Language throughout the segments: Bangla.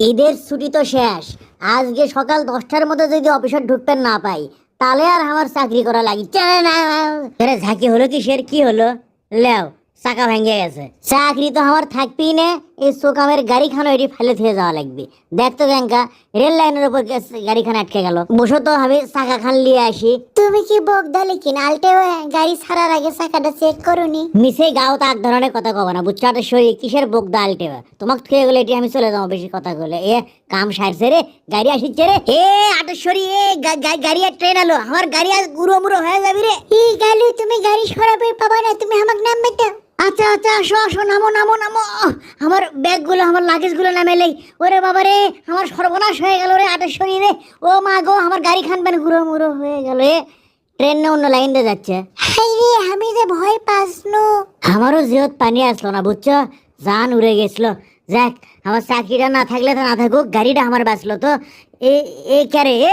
ঈদের ছুটি তো শেষ। আজকে সকাল দশটার মধ্যে যদি অফিসে ঢুকতে না পাই, তাহলে আর আমার চাকরি করা লাগি ঝাঁকি হলো কি কিসের? কি হলো? লেও। চাকা ভেঙে গেছে। চাকরি তো আমার থাকবেই না এই সোকামের গাড়ি খানো এটি ফেলে থেকে যাওয়া লাগবে। দেখ তো ব্যাংকা রেল লাইনের উপর গেছে- গাড়ি খান আটকে গেল। বসো তো আমি চাকা খান নিয়ে আসি। তুমি কি বক দলে কিন আলটে গাড়ি ছাড়ার আগে চাকাটা চেক করনি মিশে গাও তো এক ধরনের কথা কব না বুঝছ? আটা শরীর কিসের বোক দালটে তোমাকে খেয়ে গেলে এটি আমি চলে যাব বেশি কথা বলে এ কাম সারছে রে গাড়ি আসিচ্ছে রে। এ আটেশ্বরী এ গা- গা- গাড়ি আর ট্রেন আলো। আমার গাড়ি আজ গুঁড়ো মুড়ো হয়ে যাবি রে। ই গালু তুমি গাড়ি সরাবে পাবা না তুমি আমাকে নামবে তো আচ্ছা আচ্ছা আসো আসো নামো নামো নামো। আমার ব্যাগগুলো আমার লাগেজগুলো ওরে বাবা রে আমার সর্বনাশ হয়ে গেল রে আটেশ্বরী রে। ও মা গো আমার গাড়ি গুঁড়ো মুড়ো হয়ে গেল এ। ট্রেন না অন্য লাইন দিয়ে যাচ্ছে। হাই রে আমি যে ভয় পাসনু। আমারও জিহত পানি আসলো না বুঝছ? জান উড়ে গেছিল। যাক আমার চাকরিটা না থাকলে তো না থাকুক গাড়িটা আমার বাঁচলো তো। এ এ ক্যারে এ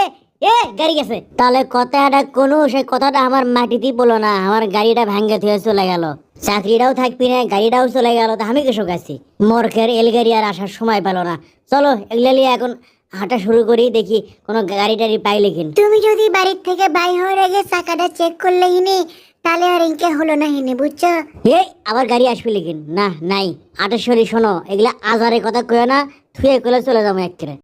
এ গাড়ি গেছে। তাহলে কথাটা কোনো সে কথাটা আমার মাটিতেই বলো না আমার গাড়িটা ভাঙ্গে থেকে চলে গেল। চাকরিটাও থাকবি না গাড়িটাও চলে গেল তো আমি গেছি মরকের এল গাড়ি আর আসার সময় পেল না। চলো এগুলা নিয়ে এখন হাঁটা শুরু করি দেখি কোনো গাড়ি টাড়ি পাইলে কিন তুমি যদি বাড়ির থেকে বাই হওয়ার আগে চাকাটা চেক করলে হিনি তাহলে আর ইনকে হলো না হিনি বুঝছ? এই আবার গাড়ি আসবে লিখিন না নাই। আটেশ্বরী শোনো এগুলা আজারে কথা কয়ে না থুয়ে কলে চলে যাব একেবারে